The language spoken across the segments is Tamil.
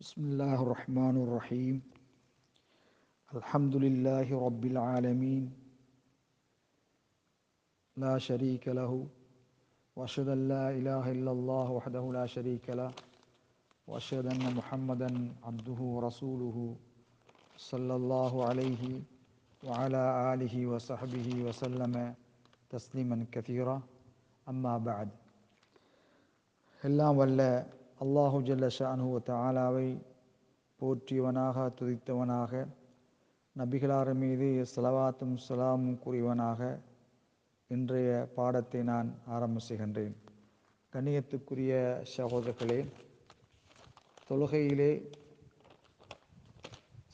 بسم الله الرحمن الرحيم الحمد لله رب العالمين لا شريك له واشهد ان لا اله الا الله وحده لا شريك له واشهد ان محمدا عبده ورسوله صلى الله عليه وعلى اله وصحبه وسلم تسليما كثيرا اما بعد எல்லாம் வல்ல அல்லாஹு ஜல்லஷா ஷானு தாலாவை போற்றியவனாக துதித்தவனாக நபிகளார் மீது சலவாத்தும் சலாமும் கூறியவனாக இன்றைய பாடத்தை நான் ஆரம்ப செய்கின்றேன். கண்ணியத்துக்குரிய சகோதரர்களே தொழுகையிலே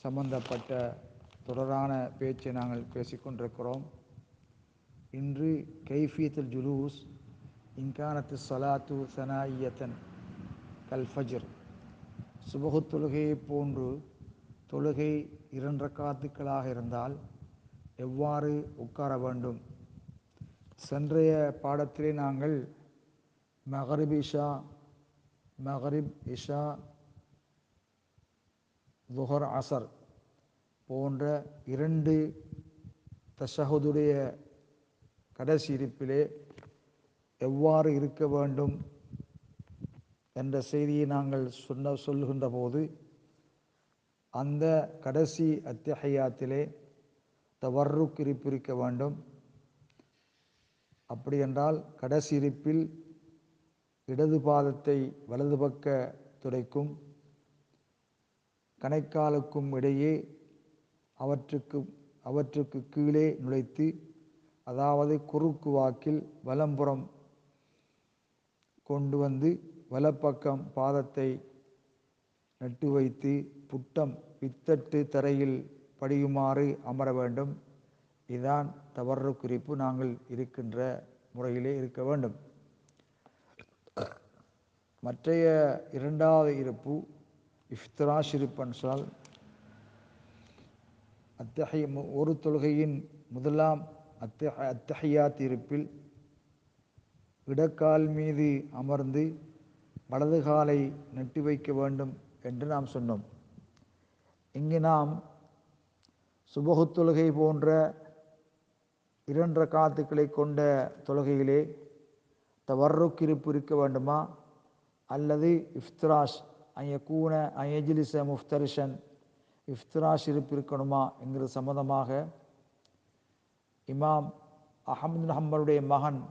சம்பந்தப்பட்ட தொடரான பேச்சை நாங்கள் பேசிக்கொண்டிருக்கிறோம். இன்று கைஃபியத்தில் ஜுலூஸ் இன்கானத்து சலாத்து சனாயத்தன் கல் ஃபஜ்ர் சுபகு தொழுகையை போன்று தொழுகை இரண்டு காத்துக்களாக இருந்தால் எவ்வாறு உட்கார வேண்டும்? சென்றைய பாடத்திலே நாங்கள் மகரிப் இஷா மகரிப் இஷா துஹர் அசர் போன்ற இரண்டு தஷஹுதுடைய கடைசி இருப்பிலே எவ்வாறு இருக்க வேண்டும்? என்ற செய்தியை நாங்கள் சொன்ன சொல்லுகின்ற போது அந்த கடைசி அத்தியாயத்திலே தவறுக்கு இருப்பு இருக்க வேண்டும். அப்படி என்றால் கடைசி இருப்பில் இடது பாதத்தை வலது பக்க துடைக்கும் கணைக்காலுக்கும் இடையே அவற்றுக்கு அவற்றுக்கு கீழே நுழைத்து அதாவது குறுக்கு வாக்கில் வலம்புறம் கொண்டு வந்து வலப்பக்கம் பாதத்தை நட்டு வைத்து புட்டம் பித்தட்டு தரையில் படியுமாறு அமர வேண்டும். இதுதான் தவறு குறிப்பு. நாங்கள் இருக்கின்ற முறையிலே இருக்க வேண்டும். மற்றைய இரண்டாவது இருப்பு இஃப்திராஷ் இருப்பன் சொல் அத்தகைய ஒரு தொழுகையின் முதலாம் அத்தஹ அத்தகையாத் இருப்பில் இடக்கால் மீது அமர்ந்து வலது காலை நட்டு வைக்க வேண்டும் என்று நாம் சொன்னோம். இங்கு நாம் சுபகு தொழுகை போன்ற இரண்டு காத்துக்களை கொண்ட தொழுகையிலே தவறுக்கிருப்பு இருக்க வேண்டுமா? அல்லது இஃப்திராஷ் ஐயக்கூன ஐயஜிலிச முஃப்தரிஷன் இஃப்திராஷ் இருப்பு இருக்கணுமா என்கிறது சம்மந்தமாக இமாம் அஹமது ஹம்பருடைய மகன்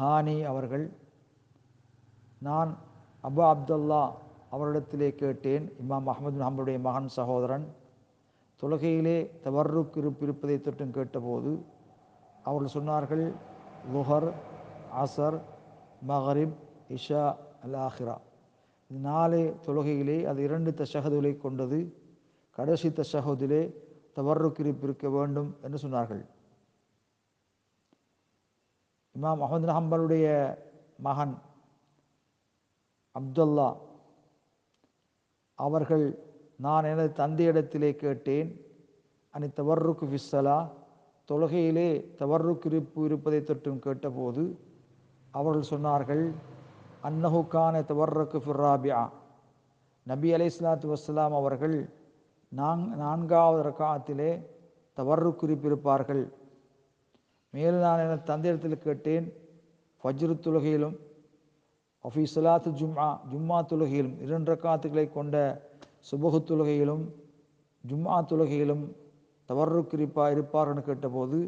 ஹானி அவர்கள் நான் அபு அப்துல்லா அவரிடத்திலே கேட்டேன் இமாம் அஹமது ஹம்பருடைய மகன் சகோதரன் தொழுகையிலே தவறுக்கு இருப்பு இருப்பதை தொட்டும் கேட்டபோது அவர்கள் சொன்னார்கள் லுஹர் அசர் மஹரிப் இஷா அல் ஆஹிரா இது நாலு தொழுகையிலே அது இரண்டு தஷகதுகளை கொண்டது. கடைசி தசகதிலே தவறுக்கு இருப்பு இருக்க வேண்டும் என்று சொன்னார்கள். இமாம் அஹமது ஹம்பருடைய மகன் அப்துல்லா அவர்கள் நான் எனது தந்தையிடத்திலே கேட்டேன் அனி தவறுக்கு விஸ்ஸலா? தொழுகையிலே தவறுக்கு இருப்பு இருப்பதை தொட்டும் கேட்டபோது அவர்கள் சொன்னார்கள் அன்னஹுக்கான தவறுக்கு ஃபிர்ராபியா நபி அலை இஸ்லாத்து வஸ்லாம் அவர்கள் நாங் நான்காவது ரக்காத்திலே தவறு இருப்பார்கள். மேலும் நான் எனது தந்தையிடத்தில் கேட்டேன் ஃபஜ்ரு தொழுகையிலும் ஒஃபி சலாத்து ஜும்மா ஜும்மா தொழுகையிலும் இரண்டு காத்துக்களை கொண்ட சுபகு தொழுகையிலும் ஜும்மா தொழுகையிலும் தவறுக்கிருப்பா இருப்பார்கள் கேட்டபோது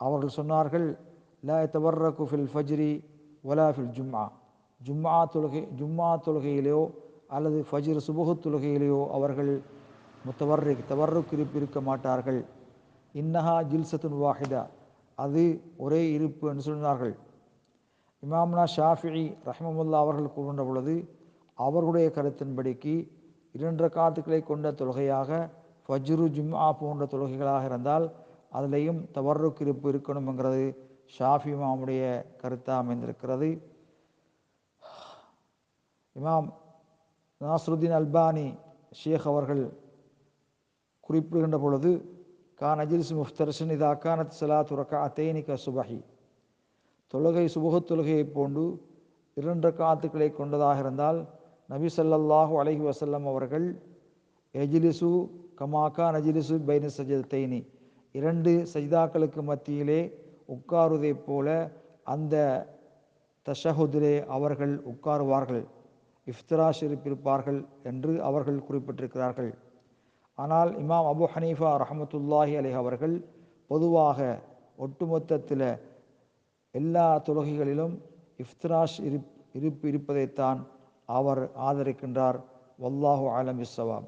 அவர்கள் சொன்னார்கள் ல தவர்ரகு ஃபில் ஃபஜ்ரி ஒலா ஃபில் ஜும்மா ஜும்மா தொழுகை ஜும்மா தொழுகையிலேயோ அல்லது ஃபஜ்ர் சுபகு தொழுகையிலேயோ அவர்கள் முத்தவர்ரிக் தவறுக்கிருப்பு இருக்க மாட்டார்கள். இன்னஹா ஜில்சத்துன் வாஹிதா அது ஒரே இருப்பு என்று சொன்னார்கள் இமாம்னா ஷாஃபி ரஹ்மமுல்லா அவர்கள் கூறுகின்ற பொழுது அவர்களுடைய கருத்தின்படிக்கு இரண்டு காத்துக்களை கொண்ட தொழுகையாக ஃபஜ்ரு ஜும்ஆ போன்ற தொழுகைகளாக இருந்தால் அதிலையும் தவறுக்கு இருப்பு இருக்கணுங்கிறது ஷாஃபி இமாமுடைய கருத்தாக அமைந்திருக்கிறது. இமாம் நாசருதீன் அல்பானி ஷேக் அவர்கள் குறிப்பிடுகின்ற பொழுது கான் அஜில்ஸ் முஃப்தர்ஷன் இதா கானத் சலா துரக்கா அத்தேனிக சுபஹி. தொழுகை சுபுக தொழுகையை போன்று இரண்டு காத்துக்களை கொண்டதாக இருந்தால் நபி ஸல்லல்லாஹு அலஹி வசல்லம் அவர்கள் எஜிலிசு கமாக்கா நஜிலிசு பைன சஜதைனி இரண்டு சஜிதாக்களுக்கு மத்தியிலே உட்காருவதைப் போல அந்த தஷஹுதிலே அவர்கள் உட்காருவார்கள். இஃப்திராஷ் இருப்பிருப்பார்கள் என்று அவர்கள் குறிப்பிட்டிருக்கிறார்கள். ஆனால் இமாம் அபு ஹனீஃபா ரஹமத்துல்லாஹி அலி அவர்கள் பொதுவாக ஒட்டுமொத்தத்தில் எல்லா தொழுகைகளிலும் இஃப்திராஷ் இருப் இருப்பு இருப்பதைத்தான் அவர் ஆதரிக்கின்றார். வல்லாஹு ஆலம் இஸ்ஸவாம்